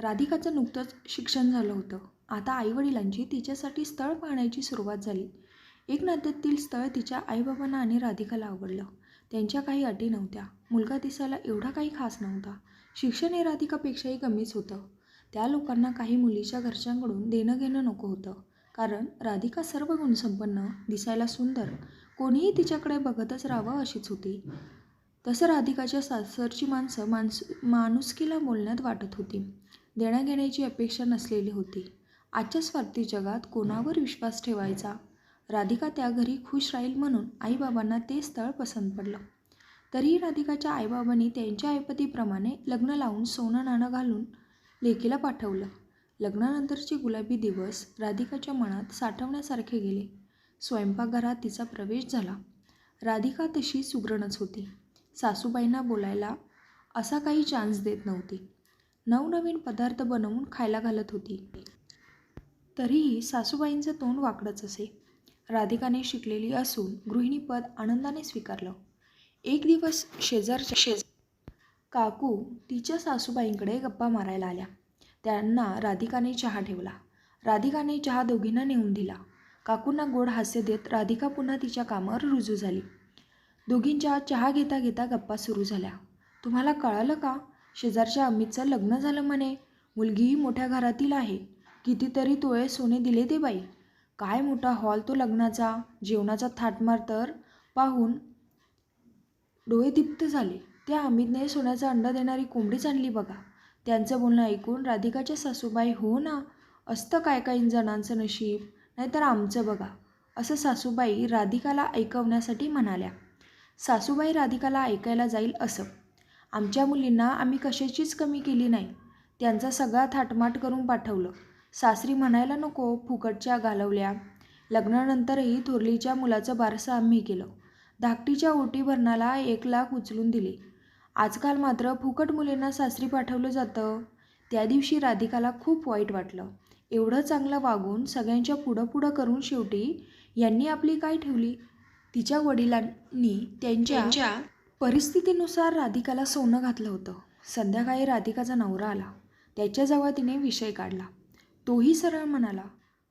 राधिकाचं नुकतंच शिक्षण झालं होतं. आता आईवडिलांची तिच्यासाठी स्थळ पाहण्याची सुरुवात झाली. एक नात्यातील स्थळ तिच्या आईबाबांना आणि राधिकाला आवडलं. त्यांच्या काही अटी नव्हत्या. मुलगा दिसायला एवढा काही खास नव्हता. शिक्षण हे राधिकापेक्षाही कमीच होतं. त्या लोकांना काही मुलीच्या घरच्यांकडून देणं घेणं नको होतं. कारण राधिका सर्व गुणसंपन्न दिसायला सुंदर. कोणीही तिच्याकडे बघतच राहावं अशीच होती. तसं राधिकाच्या सासरची माणसं माणस माणुसकीला बोलण्यात वाटत होती. देण्याघेण्याची अपेक्षा नसलेली होती. आजच्या स्वार्थी जगात कोणावर विश्वास ठेवायचा? राधिका त्या घरी खुश राहील म्हणून आईबाबांना ते स्थळ पसंत पडलं. तरीही राधिकाच्या आईबाबांनी त्यांच्या आईपतीप्रमाणे लग्न लावून सोनं नाणं घालून लेकीला पाठवलं. लग्नानंतरचे गुलाबी दिवस राधिकाच्या मनात साठवण्यासारखे गेले. स्वयंपाकघरात तिचा प्रवेश झाला. राधिका तशी सुगरणच होती. सासूबाईंना बोलायला असा काही चान्स देत नव्हती. नवनवीन पदार्थ बनवून खायला घालत होती. तरीही सासूबाईंचं तोंड वाकडंच असे. राधिकाने शिकलेली असून गृहिणीपद आनंदाने स्वीकारलं. एक दिवस शेजारच्या शेज काकू तिच्या सासूबाईंकडे गप्पा मारायला आल्या. त्यांना राधिकाने चहा ठेवला. राधिकाने चहा दोघींना नेऊन दिला. काकूंना गोड हास्य देत राधिका पुन्हा तिच्या कामावर रुजू झाली. दोघींच्या चहा घेता घेता गप्पा सुरू झाल्या. तुम्हाला कळालं का? शेजारच्या अमितचं लग्न झालं म्हणे. मुलगीही मोठ्या घरातील आहे. कितीतरी तोळे सोने दिले ते बाई. काय मोठा हॉल तो लग्नाचा. जेवणाचा थाटमार तर. पाहून डोळे तिप्त झाले. त्या अमितने सोन्याचा अंडा देणारी कोंबडीच आणली बघा. त्यांचं बोलणं ऐकून राधिकाच्या सासूबाई हो ना असतं काय काही जणांचं नशीब? नाहीतर आमचं बघा असं सासूबाई राधिकाला ऐकवण्यासाठी म्हणाल्या. सासूबाई राधिकाला ऐकायला जाईल असं. आमच्या मुलींना आम्ही कशाचीच कमी केली नाही. त्यांचा सगळा थाटमाट करून पाठवलं. सासरी म्हणायला नको फुकटच्या घालवल्या. लग्नानंतरही थोरलीच्या मुलाचं बारसं आम्ही केलं. धाकटीच्या ओटी भरणाला एक लाख उचलून दिले. आजकाल मात्र फुकट मुलींना सासरी पाठवलं जातं. त्या दिवशी राधिकाला खूप वाईट वाटलं. एवढं चांगलं वागून सगळ्यांच्या पुढं पुढं करून शेवटी यांनी आपली काय ठेवली? तिच्या वडिलांनी त्यांच्या परिस्थितीनुसार राधिकाला सोनं घातलं होतं. संध्याकाळी राधिकाचा नवरा आला. त्याच्याजवळ तिने विषय काढला. तोही सरळ म्हणाला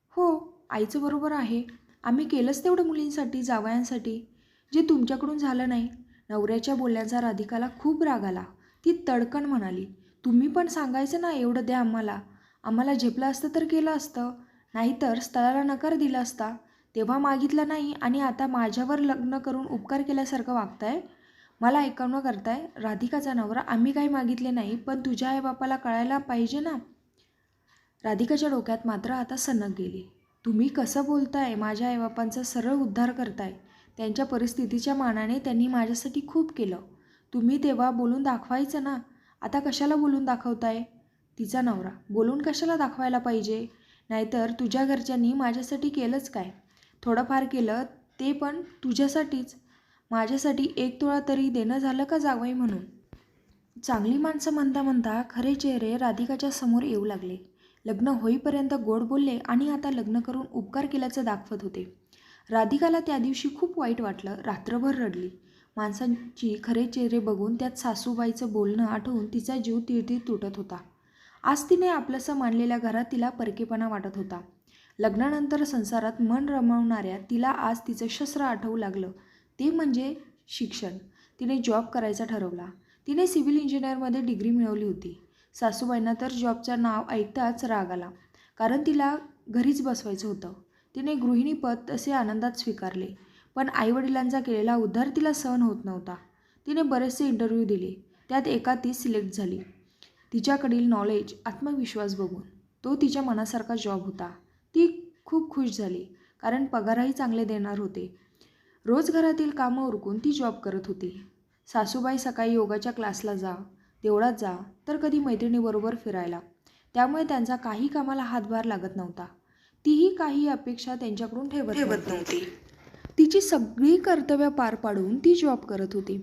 हो आईचं बरोबर आहे. आम्ही केलंच तेवढं मुलींसाठी जावयांसाठी. जे तुमच्याकडून झालं नाही. नवऱ्याच्या बोलण्याचा राधिकाला खूप राग आला. ती तडकण म्हणाली तुम्ही पण सांगायचं ना एवढं द्या आम्हाला. आम्हाला झेपलं असतं तर केलं असतं. नाहीतर स्थळाला नकार दिला असता. तेव्हा मागितलं नाही आणि आता माझ्यावर लग्न करून उपकार केल्यासारखं वागताय? मला ऐकवणं करताय राधिकाचा नवरा आम्ही काही मागितले नाही पण तुझ्या आईबापाला कळायला पाहिजे ना? राधिकाच्या डोक्यात मात्र आता सनक गेली. तुम्ही कसं बोलताय? माझ्या आईबापांचा सरळ उद्धार करताय. त्यांच्या परिस्थितीच्या मानाने त्यांनी माझ्यासाठी खूप केलं. तुम्ही तेव्हा बोलून दाखवायचं ना? आता कशाला बोलून दाखवताय? तिचा नवरा बोलून कशाला दाखवायला पाहिजे? नाहीतर तुझ्या घरच्यांनी माझ्यासाठी केलंच काय? थोडंफार केलं ते पण तुझ्यासाठीच. माझ्यासाठी एक तोळा तरी देणं झालं का जावई म्हणून? चांगली माणसं म्हणता म्हणता खरे चेहरे राधिकाच्या समोर येऊ लागले. लग्न होईपर्यंत गोड बोलले आणि आता लग्न करून उपकार केल्याचं दाखवत होते. राधिकाला त्या दिवशी खूप वाईट वाटलं. रात्रभर रडली. माणसांची खरे चेहरे बघून त्यात सासूबाईचं बोलणं आठवून तिचा जीव तिळतीळ तुटत होता. आज तिने आपलंसं मानलेल्या घरात तिला परकेपणा वाटत होता. लग्नानंतर संसारात मन रमवणाऱ्या तिला आज तिचं शस्त्र आठवू लागलं. ते म्हणजे शिक्षण. तिने जॉब करायचा ठरवला. तिने सिव्हिल इंजिनिअरमध्ये डिग्री मिळवली होती. सासूबाईंना तर जॉबचं नाव ऐकताच राग आला. कारण तिला घरीच बसवायचं होतं. तिने गृहिणीपद तसे आनंदात स्वीकारले. पण आईवडिलांचा केलेला उद्धार तिला सहन होत नव्हता. तिने बरेचसे इंटरव्ह्यू दिले. त्यात एका ती सिलेक्ट झाली. तिच्याकडील नॉलेज आत्मविश्वास बघून. तो तिच्या मनासारखा जॉब होता. ती खूप खुश झाली. कारण पगारही चांगले देणार होते. रोज घरातील कामं उरकून ती जॉब करत होती. सासूबाई सकाळी योगाच्या क्लासला जा देवळात जा तर कधी मैत्रिणीबरोबर फिरायला. त्यामुळे त्यांचा काही कामाला हातभार लागत नव्हता. तीही काही अपेक्षा त्यांच्याकडून ठेवत ठेवत नव्हती. तिची सगळी कर्तव्य पार पाडून ती जॉब करत होती.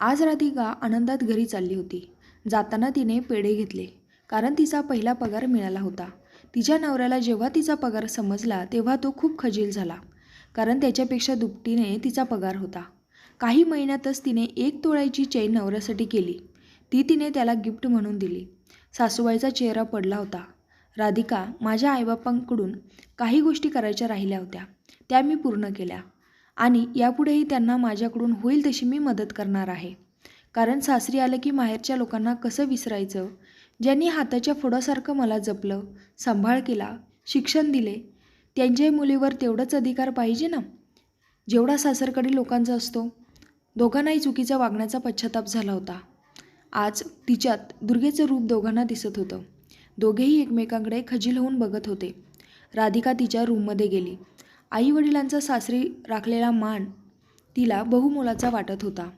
आज राधिका आनंदात घरी चालली होती. जाताना तिने पेढे घेतले कारण तिचा पहिला पगार मिळाला होता. तिच्या नवऱ्याला जेव्हा तिचा पगार समजला तेव्हा तो खूप खजील झाला. कारण त्याच्यापेक्षा दुपटीने तिचा पगार होता. काही महिन्यातच तिने एक तोळ्याची चैन नवऱ्यासाठी केली. ती तिने त्याला गिफ्ट म्हणून दिली. सासूबाईचा चेहरा पडला होता. राधिका माझ्या आईबापांकडून काही गोष्टी करायच्या राहिल्या होत्या. त्या मी पूर्ण केल्या. आणि यापुढेही त्यांना माझ्याकडून होईल तशी मी मदत करणार आहे. कारण सासरी आलं की माहेरच्या लोकांना कसं विसरायचं? ज्यांनी हाताच्या फोडासारखं मला जपलं सांभाळ केला शिक्षण दिले त्यांच्याही मुलीवर तेवढंच अधिकार पाहिजे ना? जेवढा सासरकडील लोकांचा असतो. दोघांनाही चुकीचा वागण्याचा पश्चाताप झाला होता. आज तिच्यात दुर्गेचं रूप दोघांना दिसत होतं. दोघेही एकमेकांकडे खजील होऊन बघत होते. राधिका तिच्या रूममध्ये गेली. आई वडिलांचा सासरी राखलेला मान तिला बहुमोलाचा वाटत होता.